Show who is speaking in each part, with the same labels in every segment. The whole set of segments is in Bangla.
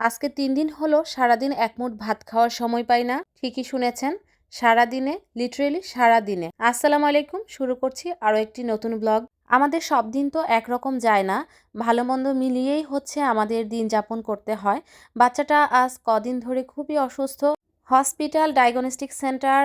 Speaker 1: আজকে তিন দিন হলো সারাদিন এক মুঠ ভাত খাওয়ার সময় পাই না। ঠিকই শুনেছেন, সারাদিনে লিটারেলি সারাদিনে। আসসালাম আলাইকুম, শুরু করছি আরও একটি নতুন ব্লগ আমাদের সব দিন তো একরকম যায় না, ভালো মন্দ মিলিয়েই হচ্ছে আমাদের দিন যাপন করতে হয়। বাচ্চাটা আজ কদিন ধরে খুবই অসুস্থ। হসপিটাল ডায়াগনস্টিক সেন্টার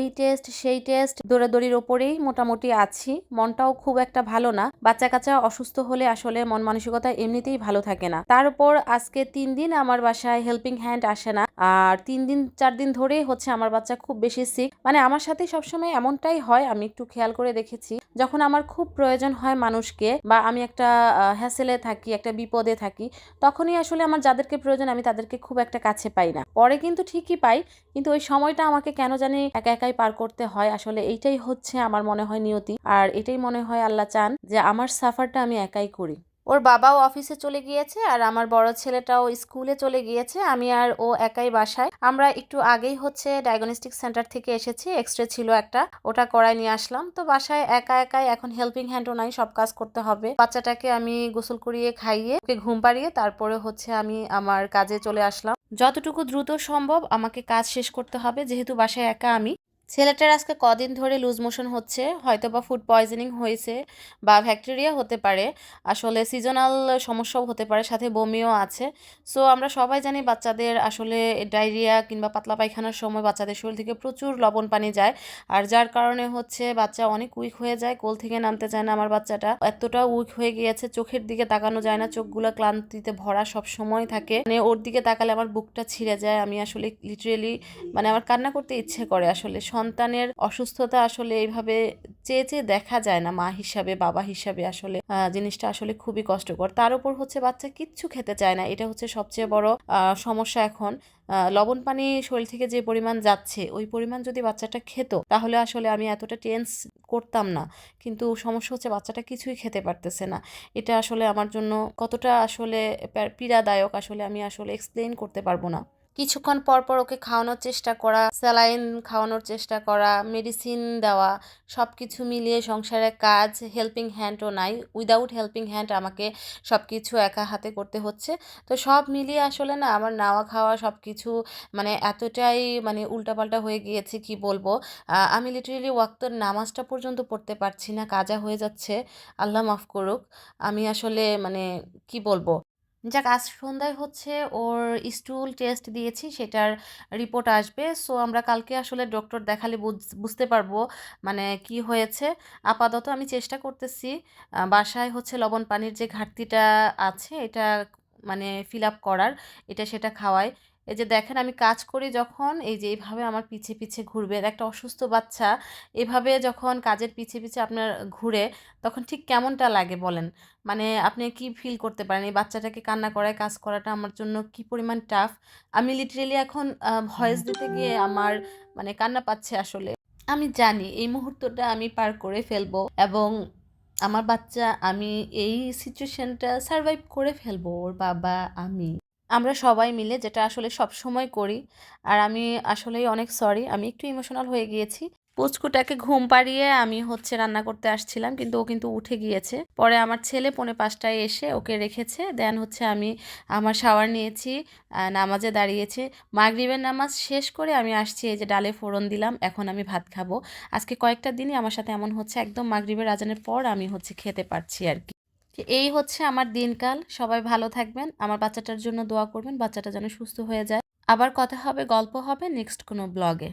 Speaker 1: এই টেস্ট, সেই টেস্ট দৌড়াদৌড়ির ওপরেই মোটামুটি আছি। মনটাও খুব একটা ভালো না। বাচ্চা কাচ্চা অসুস্থ হলে আসলে মন মানসিকতা এমনিতেই ভালো থাকে না। তার উপর আজকে তিন দিন আমার বাসায় হেল্পিং হ্যান্ড আসে না। আর তিন দিন, চার দিন ধরেই হচ্ছে আমার বাচ্চা খুব বেশি সিক মানে আমার সাথে সবসময় এমনটাই হয়, আমি একটু খেয়াল করে দেখেছি। যখন আমার খুব প্রয়োজন হয় মানুষকে বা আমি একটা হ্যাসেলে থাকি, একটা বিপদে থাকি, তখনই আসলে আমার যাদেরকে প্রয়োজন আমি তাদেরকে খুব একটা কাছে পাই না। পরে কিন্তু ঠিকই পাই কিন্তু ওই সময়টা আমাকে কেন জানি একা একাই পার করতে হয়। আসলে এইটাই হচ্ছে আমার মনে হয় নিয়তি। আর এটাই মনে হয় আল্লাহ চান যে আমার সাফারটা আমি একাই করি। ওর বাবাও অফিসে চলে গিয়েছে আর আমার বড় ছেলেটাও স্কুলে চলে গিয়েছে। আমি আর ও একাই বাসায়। আমরা একটু আগেই হচ্ছে ডায়াগনস্টিক সেন্টার থেকে এসেছি। এক্সরে ছিল একটা। ওটা করায় নিয়ে আসলাম। তো বাসায় একা একাই এখন হেল্পিং হ্যান্ডও নাই, সব কাজ করতে হবে। বাচ্চাটাকে আমি গোসল করিয়ে খাইয়ে ওকে ঘুম পাড়িয়ে তারপরে হচ্ছে আমি আমার কাজে চলে আসলাম। যতটুকু দ্রুত সম্ভব আমাকে কাজ শেষ করতে হবে যেহেতু বাসায় একা আমি। ছেলেটার আজকে কদিন ধরে লুজ মোশন হচ্ছে হয়তো বা ফুড পয়জনিং হয়েছে বা ব্যাকটেরিয়া হতে পারে। আসলে সিজনাল সমস্যাও হতে পারে, সাথে বমিও আছে। সো আমরা সবাই জানি বাচ্চাদের আসলে ডায়রিয়া কিংবা পাতলা পায়খানার সময় বাচ্চাদের শরীর থেকে প্রচুর লবণ পানি যায়। আর যার কারণে হচ্ছে বাচ্চা অনেক উইক হয়ে যায়, কোল থেকে নামতে চায় না আমার বাচ্চাটা। এতটা উইক হয়ে গিয়েছে, চোখের দিকে তাকানো যায় না, চোখগুলো ক্লান্তিতে ভরা সব সময় থাকে। মানে ওর দিকে তাকালে আমার বুকটা ছিঁড়ে যায়, আমি আসলে লিটারেলি মানে আমার কান্না করতে ইচ্ছে করে আসলে। সন্তানের অসুস্থতা আসলে এইভাবে চেয়ে চেয়ে দেখা যায় না মা হিসাবে, বাবা হিসাবে আসলে জিনিসটা আসলে খুবই কষ্টকর। তার উপর হচ্ছে বাচ্চা কিচ্ছু খেতে চায় না। এটা হচ্ছে সবচেয়ে বড় সমস্যা এখন। লবণ পানি শরীর থেকে যে পরিমাণ যাচ্ছে, ওই পরিমাণ যদি বাচ্চাটা খেত, তাহলে আসলে আমি এতটা টেন্স করতাম না। কিন্তু সমস্যা হচ্ছে বাচ্চাটা কিছুই খেতে পারতেছে না। এটা আসলে আমার জন্য কতটা আসলে পীড়াদায়ক আসলে আমি আসলে এক্সপ্লেন করতে পারব না। কিছুক্ষণ পর পর ওকে খাওয়ানোর চেষ্টা করা, স্যালাইন খাওয়ানোর চেষ্টা করা, মেডিসিন দেওয়া সব কিছু মিলিয়ে সংসারে কাজ হেল্পিং হ্যান্ডও নাই। উইদাউট হেল্পিং হ্যান্ড আমাকে সব কিছু একা হাতে করতে হচ্ছে। তো সব মিলিয়ে আসলে না আমার নাওয়া খাওয়া সব কিছু মানে এতটাই মানে উল্টাপাল্টা হয়ে গিয়েছে, কি বলব? আমি লিটারেলি ওয়াক্তর নামাজটা পর্যন্ত পড়তে পারছি না, কাজা হয়ে যাচ্ছে। আল্লাহ মাফ করুক। আমি আসলে মানে কি বলব? যাক, আজ সন্ধ্যায় হচ্ছে ওর স্টুল টেস্ট দিয়েছি, সেটার রিপোর্ট আসবে। সো আমরা কালকে আসলে ডক্টর দেখালে বুঝতে পারব মানে কি হয়েছে। আপাতত আমি চেষ্টা করতেছি বাসায় হচ্ছে লবণ পানির যে ঘাটতিটা আছে, এটা মানে ফিল আপ করার, এটা সেটা খাওয়ায়। এই যে দেখেন আমি কাজ করি যখন, এই যে এইভাবে আমার পিছে পিছে ঘুরবে। একটা অসুস্থ বাচ্চা, এভাবে যখন কাজের পিছে পিছে আপনার ঘুরে, তখন ঠিক কেমনটা লাগে বলেন? মানে আপনি কি ফিল করতে পারেন? এই বাচ্চাটাকে কান্না করায়, কাজ করাটা আমার জন্য কি পরিমাণ টাফ আমি লিটারেলি এখন ভয়েস দিতে গিয়ে আমার মানে কান্না পাচ্ছে আসলে। আমি জানি এই মুহূর্তটা আমি পার করে ফেলব এবং আমার বাচ্চা, আমি এই সিচুয়েশনটা সারভাইভ করে ফেলব, ওর বাবা, আমি। আমরা সবাই মিলে যেটা আসলে সব সময় করি। আর আমি আসলেই অনেক সরি আমি একটু ইমোশনাল হয়ে গিয়েছি। পুচকুটাকে ঘুম পাড়িয়ে আমি হচ্ছে রান্না করতে আসছিলাম, কিন্তু ও কিন্তু উঠে গিয়েছে। পরে আমার ছেলে পৌনে পাঁচটায় এসে ওকে রেখেছে। দেন হচ্ছে আমি আমার শাওয়ার নিয়েছি নামাজে দাঁড়িয়েছি। মাগরিবের নামাজ শেষ করে আমি আসছি, এই যে ডালে ফোড়ন দিলাম, এখন আমি ভাত খাব। আজকে কয়েকটা দিনই আমার সাথে এমন হচ্ছে, একদম মাগরিবের আজানের পর আমি হচ্ছে খেতে পারছি আর কি। এই হচ্ছে আমার দিনকাল। সবাই ভালো থাকবেন। আমার বাচ্চাটার জন্য দোয়া করবেন। বাচ্চাটা যেন সুস্থ হয়ে যায়। আবার কথা হবে, গল্প হবে নেক্সট কোনো ব্লগে